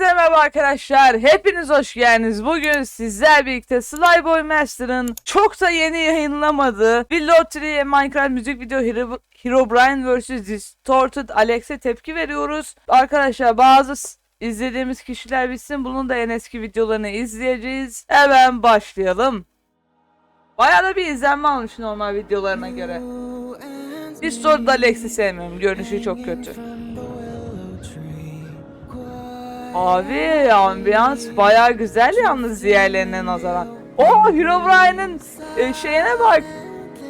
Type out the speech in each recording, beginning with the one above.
Hepinize merhaba arkadaşlar. Hepiniz hoş geldiniz. Bugün sizler birlikte Slyboy Master'ın çok da yeni yayınlamadığı bir Lottery Minecraft müzik video Hero, Herobrine vs Distorted Alex'e tepki veriyoruz. Arkadaşlar bazı izlediğimiz kişiler bilsin. Bunun da en eski videolarını izleyeceğiz. Hemen başlayalım. Bayağı da bir izlenme almış normal videolarına göre. Distorted Alex'i sevmiyorum. Görünüşü çok kötü. Abi ambiyans baya güzel yalnız diğerlerine nazaran. Oo Herobrine'in e, şeyine bak.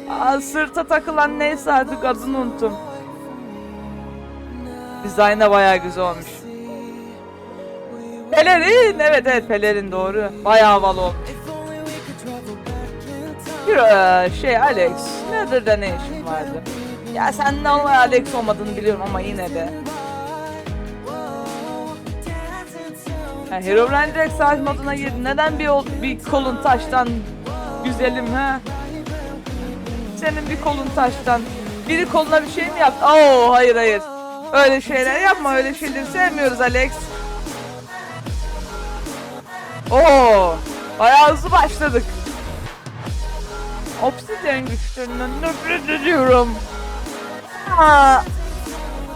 Aa, sırta takılan neyse artık adını unuttum. Dizayn baya güzel olmuş. Pelerin evet evet pelerin doğru. Baya havalı olmuş. Hero, şey Alex Nether'da ne işin vardı? Ya sen normal Alex olmadığını biliyorum ama yine de. Ha, Herobrine direkt savaş moduna girdi. Neden bir, bir kolun taştan güzelim ha? Senin bir kolun taştan. Biri koluna bir şey mi yaptı? Oo hayır hayır. Öyle şeyler yapma öyle şeyleri sevmiyoruz Alex. Oo bayağı hızlı başladık. Obsidian güçlerinden nefret ediyorum.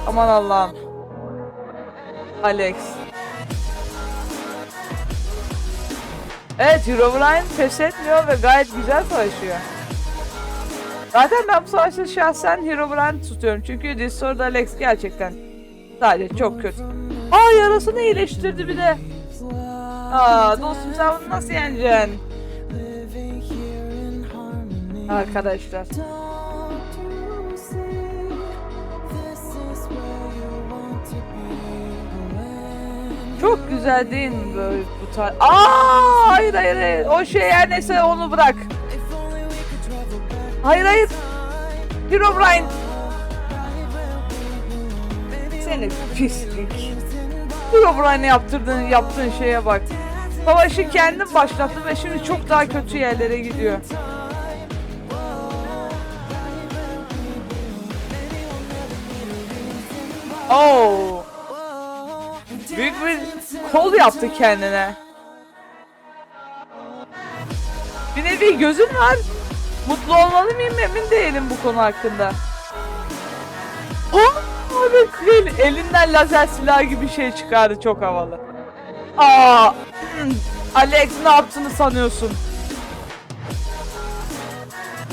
Aman Allah'ım. Alex. Evet Herobrine pes etmiyor ve gayet güzel savaşıyor. Zaten ben bu savaşta şahsen Herobrine tutuyorum. Çünkü Discord Alex gerçekten sadece çok kötü. Aa yarasını iyileştirdi bir de. Aa dostum sen bunu nasıl yeneceksin? Arkadaşlar. Çok güzel değil mi böyle bu tarz? Aa hayır hayır hayır. O şey her neyse onu bırak. Hayır hayır. Herobrine. Seni pislik. Herobrine yaptırdığın yaptığın şeye bak. Savaşı kendin başlattı ve şimdi çok daha kötü yerlere gidiyor. Oo. Büyük bir kol yaptı kendine. Bir nevi gözün var. Mutlu olmalı mıyım emin değilim bu konu hakkında. Oh, abi Krill elinden lazer silah gibi şey çıkardı çok havalı. Aa, Alex ne yaptığını sanıyorsun?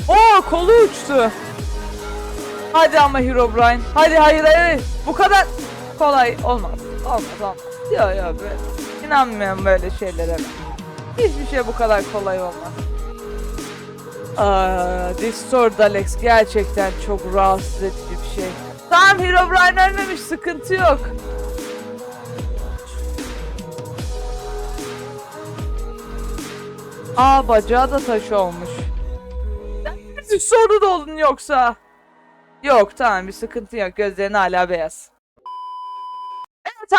Oo kolu uçtu. Hadi ama Herobrine. Hadi hayır hayır. Bu kadar kolay olmaz. Olmaz olmaz. Yok yok böyle. İnanmıyorum böyle şeylere. Hiçbir şey bu kadar kolay olmaz. Aa, Discord Alex gerçekten çok rahatsız edici bir şey. Tamam Herobrine ölmemiş sıkıntı yok. Aa bacağı da taş olmuş. Discord'da oldun yoksa. Yok tamam bir sıkıntı yok gözlerin hala beyaz.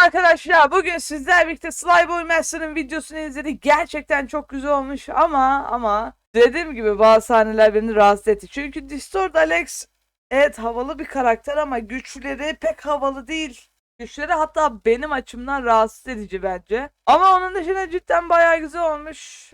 Arkadaşlar bugün sizler birlikte Slyboy Master'ın videosunu izledik. Gerçekten çok güzel olmuş ama ama dediğim gibi bazı sahneler beni rahatsız etti. Çünkü Distort Alex evet havalı bir karakter ama güçleri pek havalı değil. Güçleri hatta benim açımdan rahatsız edici bence. Ama onun dışında cidden bayağı güzel olmuş.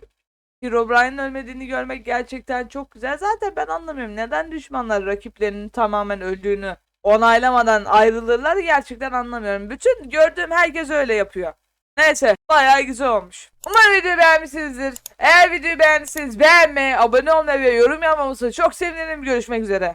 Herobrine'in ölmediğini görmek gerçekten çok güzel. Zaten ben anlamıyorum neden düşmanlar rakiplerinin tamamen öldüğünü onaylamadan ayrılırlar gerçekten anlamıyorum. Bütün gördüğüm herkes öyle yapıyor. Neyse bayağı güzel olmuş. Umarım videoyu beğenmişsinizdir. Eğer videoyu beğendiyseniz beğenmeyi, abone olmayı ve yorum yapmamızı çok sevinirim. Görüşmek üzere.